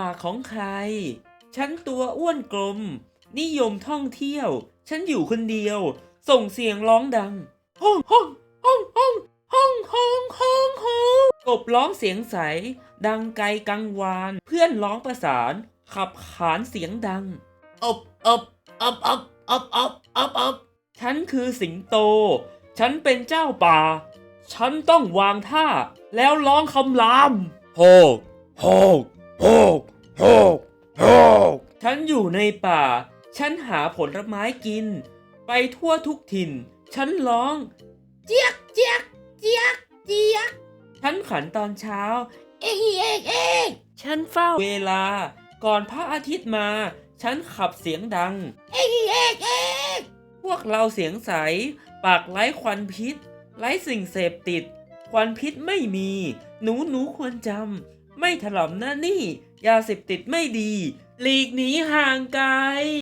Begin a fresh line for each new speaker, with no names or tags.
ป่าของใคร ฉันตัวอ้วนกลม นิยมท่องเที่ยว ฉันอยู่คนเดียว ส่งเสียงร้องดังห้องห้องห้องห้องห้องห้องห้องห้องกบร้องเสียงใส ดังไกลกังวาน เพื่อนร้องประสาน ขับขานเสียงดัง
อบอบอบอบอบอบอบอบ
ฉันคือสิงโต ฉันเป็นเจ้าป่า ฉันต้องวางท่า แล้วร้องคำรามโฮกโฮกโฮก โฮกโฮกฉันอยู่ในป่า ฉันหาผลไม้กิน ไปทั่วทุกถิ่น ฉันร้อง
เจียกเจียกเจียกเจียก
ฉันขันตอนเช้า
เอ๊กเอ๊กเอ๊ก
ฉันเฝ้าเวลา ก่อนพระอาทิตย์มา ฉันขับเสียงดัง
เอ๊กเอ๊กเอ๊ก
พวกเราเสียงใส ปากไร้ควันพิษ ไร้สิ่งเสพติด ควันพิษไม่มี หนูหนูควรจำ ไม่ถลำหน้านี่ ยาเสพติดไม่ดี หลีกหนีห่างไกล